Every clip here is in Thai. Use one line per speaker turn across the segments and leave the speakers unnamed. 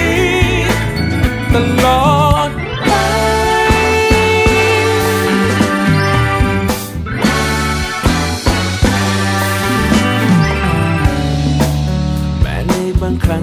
้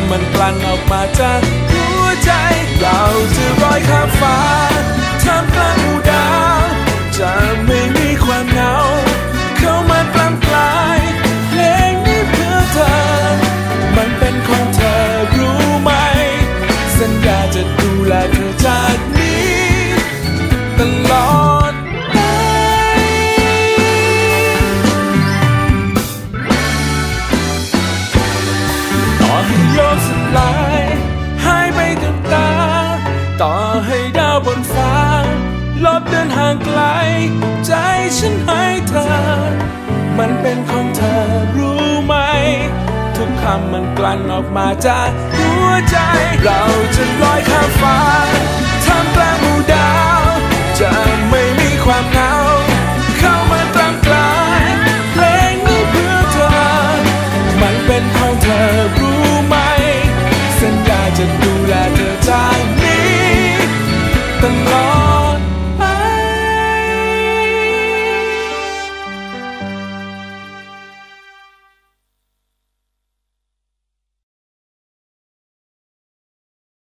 ำมันกลั่นออกมาจากหัวใจ เราจะลอยข้ามฟ้าท่ามกลางห ลายหายไปกับตา ต่อให้ดาวบนฟ้า ลบเดินห่างไกล ใจฉันให้เธอ มันเป็นของเธอรู้ไหม ทุกคำมันกลั่นออกมาจากหัวใจเรา